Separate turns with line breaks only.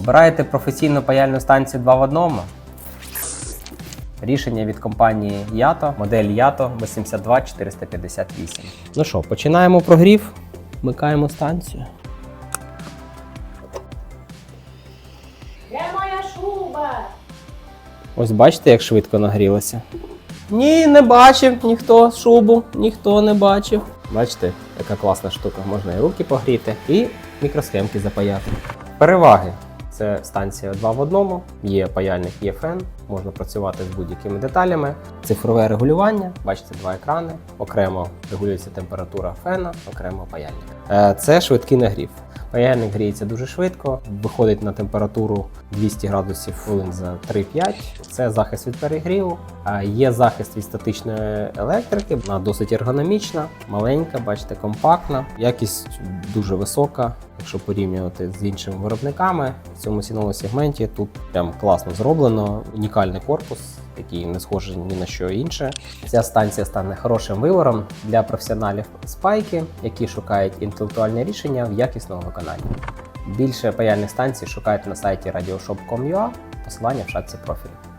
Обираєте професійну паяльну станцію 2 в одному. Рішення від компанії Yato, модель Yato 82458. Ну що, починаємо прогрів. Вмикаємо станцію.
Де моя шуба?
Ось бачите, як швидко нагрілося. Ні, не бачив ніхто шубу, ніхто не бачив. Бачите, яка класна штука. Можна і руки погріти, і мікросхемки запаяти. Переваги. Це станція 2 в одному, є паяльник, є фен, можна працювати з будь-якими деталями. Цифрове регулювання, бачите, два екрани. Окремо регулюється температура фена, окремо паяльник. Е, Це швидкий нагрів. Паяльник гріється дуже швидко, виходить на температуру 200 градусів хвилин за 3-5. Це захист від перегріву. Є захист від статичної електрики, вона досить ергономічна, маленька, бачите, компактна. Якість дуже висока, якщо порівнювати з іншими виробниками. В цьому ціновому сегменті тут прям класно зроблено, унікальний корпус, який не схожий ні на що інше. Ця станція стане хорошим вибором для професіоналів спайки, які шукають інтелектуальне рішення в якісному виконанні. Більше паяльних станцій шукайте на сайті radioshop.com.ua, посилання в шапці профілю.